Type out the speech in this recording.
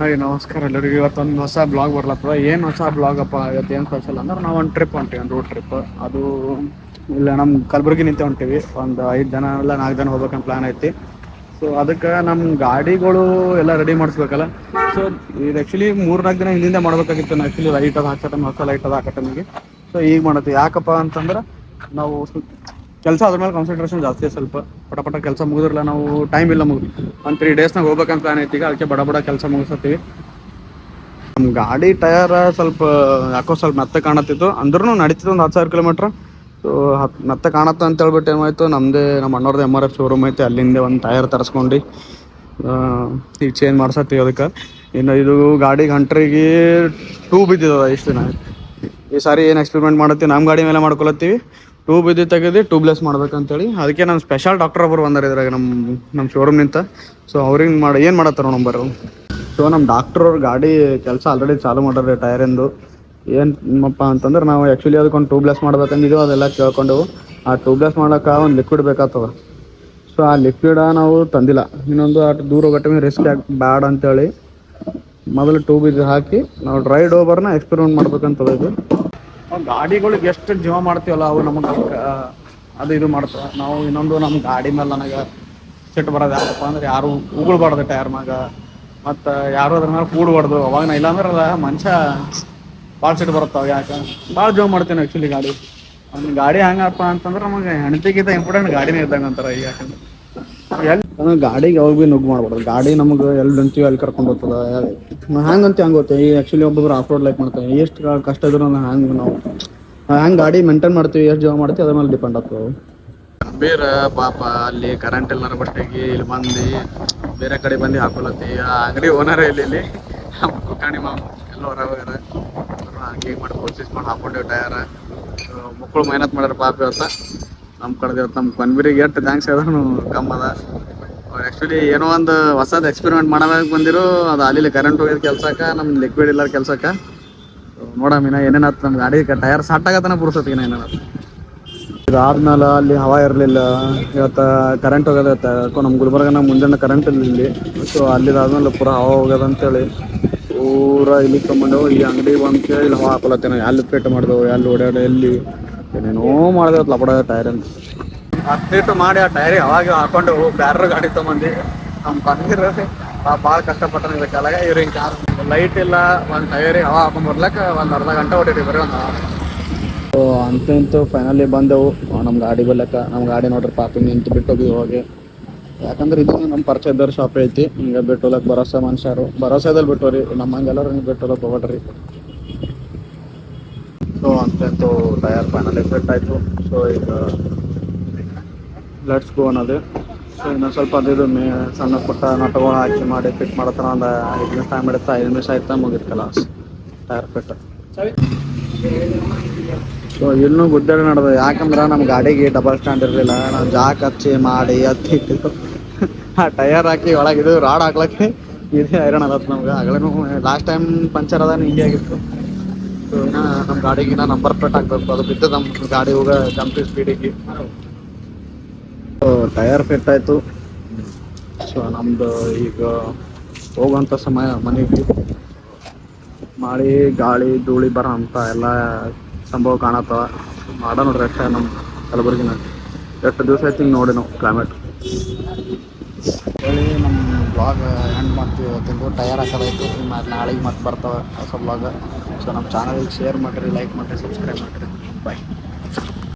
Hi, ನಮಸ್ಕಾರ ಎಲ್ಲರಿಗೂ. ಇವತ್ತೊಂದು ಹೊಸ ಬ್ಲಾಗ್ ಬರ್ಲತ್ತದ ಏನು ಹೊಸ ಬ್ಲಾಗ್ ಅಪ್ಪ? ಇವತ್ತು ಏನು ಸ್ಪೆಷಲ್ ಅಂದ್ರೆ ನಾವು ಒಂದು ಟ್ರಿಪ್ ಹೊಂಟಿವಿ, ಒಂದು ರೋಡ್ ಟ್ರಿಪ್ ಅದು ಇಲ್ಲ ನಮ್ಮ ಕಲಬುರಗಿ ನಿಂತ ಹೊಂಟಿವಿ. ಒಂದು ಐದು ಜನ ಇಲ್ಲ, ನಾಲ್ಕು ಜನ ಹೋಗ್ಬೇಕಂತ ಪ್ಲಾನ್ ಐತಿ. ಸೊ ಅದಕ್ಕೆ ನಮ್ಮ ಗಾಡಿಗಳು ಎಲ್ಲ ರೆಡಿ ಮಾಡಿಸ್ಬೇಕಲ್ಲ. ಸೊ ಇದು ಆ್ಯಕ್ಚುಲಿ ಮೂರು ನಾಲ್ಕು ದಿನ ಹಿಂದಿಂದ ಮಾಡ್ಬೇಕಾಗಿತ್ತು. ಆ್ಯಕ್ಚುಲಿ ಲೈಟ್ ಅದು ಹಾಕೋ ಹೊಸ ಲೈಟ್ ಅದು ಹಾಕೋ ಸೊ ಈಗ ಮಾಡತ್ತೀವಿ. ಯಾಕಪ್ಪ ಅಂತಂದ್ರೆ, ನಾವು ಕೆಲಸ ಅದ್ರ ಮೇಲೆ ಕಾನ್ಸಂಟ್ರೇಷನ್ ಜಾಸ್ತಿ ಸ್ವಲ್ಪ. ಪಟ ಪಟ ಕೆಲಸ ಮುಗಿದ್ರಲ್ಲ, ನಾವು ಟೈಮ್ ಇಲ್ಲ ಮುಗಿದು. ಒಂದು ತ್ರೀ ಡೇಸ್ನಾಗ ಹೋಗ್ಬೇಕಂತ ಪ್ಲಾನ್ ಐತಿ ಈಗ ಅದಕ್ಕೆ ಬಡ ಬಡ ಕೆಲಸ ಮುಗಿಸತ್ತೀವಿ. ನಮ್ಮ ಗಾಡಿ ಟಯರ್ ಸ್ವಲ್ಪ, ಯಾಕೋ ಸ್ವಲ್ಪ ಮೆತ್ತ ಕಾಣತ್ತಿತ್ತು. ಅಂದ್ರೂ ನಡೀತಿತ್ತು ಒಂದು ಹತ್ತು ಸಾವಿರ ಕಿಲೋಮೀಟ್ರ್ ಸೊ ಹತ್ತು ಮೆತ್ತ ಕಾಣತ್ತ ಅಂತ ಹೇಳ್ಬಿಟ್ಟು ಏನಾಯ್ತು ನಮ್ಮದೇ ನಮ್ಮ ಅಣ್ಣವ್ರದ್ದು ಎಂ ಆರ್ ಎಫ್ ಶೋರೂಮ್ ಐತೆ, ಅಲ್ಲಿಂದ ಒಂದು ಟಯರ್ ತರಿಸ್ಕೊಂಡು. ಈಗ ಚೇಂಜ್ ಮಾಡ್ಸತ್ತೀವಿ ಅದಕ್ಕೆ. ಇನ್ನು ಇದು ಗಾಡಿ ಗಂಟ್ರಿಗೆ ಟೂ ಬಿದ್ದಿದ್ದದ ಇಷ್ಟು ದಿನ. ಈ ಸಾರಿ ಏನು ಎಕ್ಸ್ಪೆರಿಮೆಂಟ್ ಮಾಡತ್ತೀವಿ ನಮ್ಮ ಗಾಡಿ ಮೇಲೆ ಮಾಡ್ಕೊಳತ್ತೀವಿ. ಟ್ಯೂಬ್ ಇದ್ದು ತೆಗೆದು ಟ್ಯೂಬ್ಲೆಸ್ ಮಾಡ್ಬೇಕಂತೇಳಿ. ಅದಕ್ಕೆ ನಮ್ಮ ಸ್ಪೆಷಲ್ ಡಾಕ್ಟರ್ ಒಬ್ಬರು ಬಂದಾರ ಇದ್ರಾಗ ನಮ್ಮ ನಮ್ಮ ಶೋರೂಮ್ ನಿಂತ. ಸೊ ಅವ್ರಿಗೆ ಮಾಡಿ, ಏನು ಮಾಡತ್ತಾರ ನಂಬರು? ಸೊ ನಮ್ಮ ಡಾಕ್ಟರ್ ಅವ್ರ ಗಾಡಿ ಕೆಲಸ ಆಲ್ರೆಡಿ ಚಾಲು ಮಾಡ್ಯಾರ ಟೈರಿಂದು ಏನಪ್ಪ ಅಂತಂದ್ರೆ ನಾವು ಆ್ಯಕ್ಚುಲಿ ಅದಕ್ಕೊಂದು ಟ್ಯೂಬ್ಲೆಸ್ ಮಾಡ್ಬೇಕಂದಿದ್ದು ಅದೆಲ್ಲ ಕೇಳ್ಕೊಂಡೆವು ಆ ಟ್ಯೂಬ್ಲೆಸ್ ಮಾಡೋಕೆ ಒಂದು ಲಿಕ್ವಿಡ್ ಬೇಕಾಗ್ತದ. ಸೊ ಆ ಲಿಕ್ವಿಡ ನಾವು ತಂದಿಲ್ಲ. ಇನ್ನೊಂದು ಅಷ್ಟು ದೂರ ಹೋಗಟ್ಟೆ ರಿಸ್ಕ್ ಯಾಕೆ ಬ್ಯಾಡ್ ಅಂತೇಳಿ ಮೊದಲು ಟ್ಯೂಬ್ ಇದು ಹಾಕಿ, ನಾವು ಡ್ರೈ ಡೋಬರ್ನ ಎಕ್ಸ್ಪೆರಿಮೆಂಟ್ ಮಾಡ್ಬೇಕಂತ ಇದು. ಗಾಡಿಗಳಿಗೆ ಎಷ್ಟು ಜೀವ ಮಾಡ್ತೀವಲ್ಲ, ಅವು ನಮಗೆ ಅದು ಇದು ಮಾಡ್ತಾವೆ ನಾವು ಇನ್ನೊಂದು ನಮ್ಮ ಗಾಡಿ ಮೇಲೆ ನನಗೆ ಸಿಟ್ಟು ಬರೋದು ಯಾರಪ್ಪ ಅಂದ್ರೆ ಯಾರು ಉಗುಳ್ಬಾರ್ದು ಟೈರ್ ಮ್ಯಾಗ. ಮತ್ತು ಯಾರು ಅದ್ರ ಮೇಲೆ ಕೂಡಬಾರ್ದು. ಅವಾಗ ನಾ ಇಲ್ಲಾಂದ್ರೆ ಅಲ್ಲ ಮನುಷ್ಯ ಭಾಳ ಸಿಟ್ಟು ಬರುತ್ತಾವ ಯಾಕೆ? ಭಾಳ ಜೀವ ಮಾಡ್ತೇನೆ ಆ್ಯಕ್ಚುಲಿ ಗಾಡಿ. ಅವ್ನ ಗಾಡಿ ಹೆಂಗಪ್ಪ ಅಂತಂದ್ರೆ ನಮಗೆ ಹೆಣ್ತಿಗಿಂತ ಇಂಪಾರ್ಟೆಂಟ್ ಗಾಡಿನೇ ಇದ್ದಂಗೆ ಅಂತಾರೆ ಯಾಕಂದ್ರೆ. ಗಾಡಿಗೆ ಯಾವಾಗ ಭೀ ನುಗ್ಗು ಮಾಡ್ಬಾರ್ದು. ಗಾಡಿ ನಮಗೆ ಎಲ್ಲಿ ಅಂತೀವಿ ಅಲ್ಲಿ ಕರ್ಕೊಂಡು ಹೋಗ್ತದ. ಹ್ಯಾಂಗೆ ಅಂತ ಹಂಗೆ ಗೊತ್ತೆ? ಈ ಆ್ಯಕ್ಚುಲಿ ಒಬ್ಬೊಬ್ರು ಆಫ್ ರೋಡ್ ಲೈಕ್ ಮಾಡ್ತಾರೆ. ಎಷ್ಟು ಕಷ್ಟ ಇದ್ರು ಹ್ಯಾಂಗೆ ನಾವು ಹ್ಯಾಂಗೆ ಗಾಡಿ ಮೇಂಟೈನ್ ಮಾಡ್ತೀವಿ ಎಷ್ಟು ಜಾಬ್ ಮಾಡ್ತೀವಿ ಅದ್ರ ಮೇಲೆ ಡಿಪೆಂಡ್ ಆಗ್ತದೆ. ಬೇರೆ ಪಾಪ ಅಲ್ಲಿ ಕರೆಂಟ್ ಎಲ್ಲರ ಬಟ್ಟೆಗೆ ಇಲ್ಲಿ ಬಂದು ಬೇರೆ ಕಡೆ ಬಂದು ಹಾಕೊಳತ್ತಿ. ಆ ಅಂಗಡಿ ಓನರ್ ಇಲ್ಲಿ ಇಲ್ಲಿ. ಕುಕ್ಕಾಣಿ ಮಾಮ ಎಲ್ಲ ಹೊರ ಹೋಗ್ಯಾರ. ಹಂಗೆ ಮಾಡಿ ಕೋಚಿಸ್ ಮಾಡಿ ಹಾಕೊಂಡೇವು ಟಯರ್ ಮಕ್ಕಳು ಮೆಹನತ್ ಮಾಡ್ಯಾರ ಪಾಪ ಇವತ್ತ. ನಮ್ಮ ಕಡೆ ನಮ್ಮ ಕನ್ಬಿರಿಗೆ ಎಷ್ಟು ಥ್ಯಾಂಕ್ಸ್ ಅದ್ರೂ ಕಮ್ಮ ಅದ. ಅವ್ರು ಆ್ಯಕ್ಚುಲಿ ಏನೋ ಒಂದು ಹೊಸದು ಎಕ್ಸ್ಪೆರಿಮೆಂಟ್ ಮಾಡೋದಾಗ ಬಂದಿರು, ಅದು ಅಲ್ಲಿ ಕರೆಂಟ್ ಹೋಗಿದ ಕೆಲ್ಸಕ್ಕೆ ನಮ್ಮ ಲಿಕ್ವಿಡ್ ಇಲ್ಲ ಕೆಲ್ಸಕ್ಕೆ. ನೋಡಮ್ಮ ಇನ್ನ ಏನೇನಾಯ್ತು ನಮ್ಮ ಗಾಡಿ ಟಯರ್ ಸಾಟಾಗತನ ಪುರ್ಸತ್ತೀನ ಏನೇನಾಯ್ತು ಇದಾದ್ಮೇಲೆ ಅಲ್ಲಿ ಹವಾ ಇರಲಿಲ್ಲ, ಇವತ್ತು ಕರೆಂಟ್ ಹೋಗೋದೈತೆ ನಮ್ಮ ಗುಲ್ಬರ್ಗನ ಮುಂಜಾನೆ ಕರೆಂಟ್ ಇಲ್ಲ ಇಲ್ಲಿ. ಸೊ ಅಲ್ಲಿದಾದ್ಮೇಲೆ ಪೂರ ಹವಾ ಹೋಗ್ಯದ ಅಂತೇಳಿ ಪೂರ ಇಲ್ಲಿ ತಗೊಂಡು ಈ ಅಂಗಡಿ ಬಂದು ಇಲ್ಲಿ ಹವಾ ಹಾಕೊಳತ್ತೇನೆ ಅಲ್ಲಿ ಪೇಟ್ ಮಾಡ್ದೆವು ಅಲ್ಲಿ ಓಡಾಡ ಎಲ್ಲಿ ಏನೇನೋ ಮಾಡಿದ್ರೆ ಲಪಡ ಟೈರ್ ಅಂತ ಅಪ್ಡೇಟ್ ಮಾಡಿ ಆ ಟೈರ್ ಯಾವಾಗ ಹಾಕೊಂಡು ಬ್ಯಾರ ಗಾಡಿ ತೊಗೊಂಡು ನಮ್ಮ ಬಂದಿರ ಭಾಳ ಕಷ್ಟಪಟ್ಟನ ಇದಕ್ಕೆಲ್ಲ ಇವ್ರು ಕಾರ್ ಲೈಟ್ ಇಲ್ಲ ಒಂದು ಟೈರ್ ಯಾವಾಗ ಹಾಕೊಂಡ್ ಬರ್ಲಕ್ಕ ಒಂದು ಅರ್ಧ ಗಂಟೆ ಹೊಡಿರಿ ಬರೀ ಒಂದು ಸೊ ಅಂತೂ ಇಂತೂ ಫೈನಲಿ ಬಂದೆವು. ನಮ್ಮ ಗಾಡಿ ಬರ್ಲಕ್ಕ. ನಮ್ಮ ಗಾಡಿ ನೋಡ್ರಿ ಪಾಪಿ ನಿಂತು ಬಿಟ್ಟು ಹೋಗಿ. ಹೋಗಿ ಯಾಕಂದ್ರೆ ಇದು ನಮ್ಮ ಪರಿಚಯದವ್ರ ಶಾಪ್ ಐತಿ. ಹಿಂಗೆ ಬಿಟ್ಟು ಹೋಲಕ್ ಭರೋಸಾ ಮನುಷ್ಯರು. ಭರೋಸಾದಲ್ಲಿ ಬಿಟ್ಟೋರಿ ನಮ್ಮ ಹಂಗೆಲ್ಲರೂ ಹಿಂಗೆ ಬಿಟ್ಟು ಹೋಗ್ಬೇಡ್ರಿ. ಸೊ ಅಂತಂತೂ ಟಯರ್ ಫೈನಲ್ ಎಫೆಕ್ಟ್ ಆಯಿತು. ಸೊ ಈಗ ಲೆಟ್ಸ್ ಗೋ ಅನ್ನೋದು. ಸೊ ಇನ್ನೊಂದು ಸ್ವಲ್ಪ ಅದು ಮೇ ಸಣ್ಣ ಪುಟ್ಟ ನಟಗಳು ಹಾಕಿ ಮಾಡಿ ಫಿಟ್ ಮಾಡತ್ತಾರ ಒಂದು ಐದು ನಿಮಿಷ ಟೈಮ್ ಇಡುತ್ತೆ ಐದು ನಿಮಿಷ ಆಯ್ತಾ ಮುಗಿತು ಟಯರ್ ಟೈರ್ ಫಿಟ್ ಸೊ ಇನ್ನೂ ಗುದ್ದಾಡಿ ನಡೆದು. ಯಾಕಂದ್ರೆ ನಮ್ಮ ಗಾಡಿಗೆ ಡಬಲ್ ಸ್ಟ್ಯಾಂಡ್ ಇರಲಿಲ್ಲ. ನಾವು ಜಾಕ್ ಹಚ್ಚಿ ಮಾಡಿ ಹತ್ತಿ ಆ ಟಯರ್ ಹಾಕಿ ಒಳಗಿದು ರಾಡ್ ಹಾಕ್ಲಕ್ಕೆ ಇದೇ ಹೈರಾಣ ಅದತ್ತು ನಮ್ಗೆ. ಆಗಲೇ ಲಾಸ್ಟ್ ಟೈಮ್ ಪಂಚರ್ ಅದ ಹಿಂಗೆ ಆಗಿತ್ತು. ನಮ್ಮ ಗಾಡಿಗೆ ನಾ ನಂಬರ್ ಪ್ಲೇಟ್ ಹಾಕ್ಬೇಕು. ಅದು ಬಿದ್ದು ನಮ್ಮ ಗಾಡಿ ಹೋಗ ಜಂಪಿ ಸ್ಪೀಡಿಗೆ ಸೊ ಟಯರ್ ಫಿಟ್ ಆಯಿತು. ಸೊ ನಮ್ಮದು ಈಗ ಹೋಗುವಂಥ ಸಮಯ ಮನೆಗೆ ಮಾಡಿ ಗಾಳಿ ಧೂಳಿ ಬರ ಅಂತ ಎಲ್ಲ ಸಂಭವ ಕಾಣತ್ತವ ಮಾಡ ನೋಡ್ರಿ ಅಷ್ಟೇ ನಮ್ಮ ಕಲಬುರ್ಗಿನ. ಎಷ್ಟು ದಿವಸ ಆಯ್ತು ಹಿಂಗೆ ನೋಡಿ ನಾವು ಕ್ಲೈಮೇಟ್ ಹೇಳಿ ನಮ್ಮ ಬ್ಲಾಗ್ ಎಂಡ್ ಮಾಡ್ತೀವಿ ಇವತ್ತಿಂದು. ಟಯರ್ ಹಾಕೋದೈತು ನಾಳೆಗೆ ಮತ್ತೆ ಬರ್ತಾವೆ ಹೊಸ ಬ್ಲಾಗ್ ಸೊ ನಮ್ಮ ಚಾನಲ್ಗೆ ಶೇರ್ ಮಾಡಿರಿ ಲೈಕ್ ಮಾಡಿರಿ ಸಬ್ಸ್ಕ್ರೈಬ್ ಮಾಡಿರಿ. ಬಾಯ್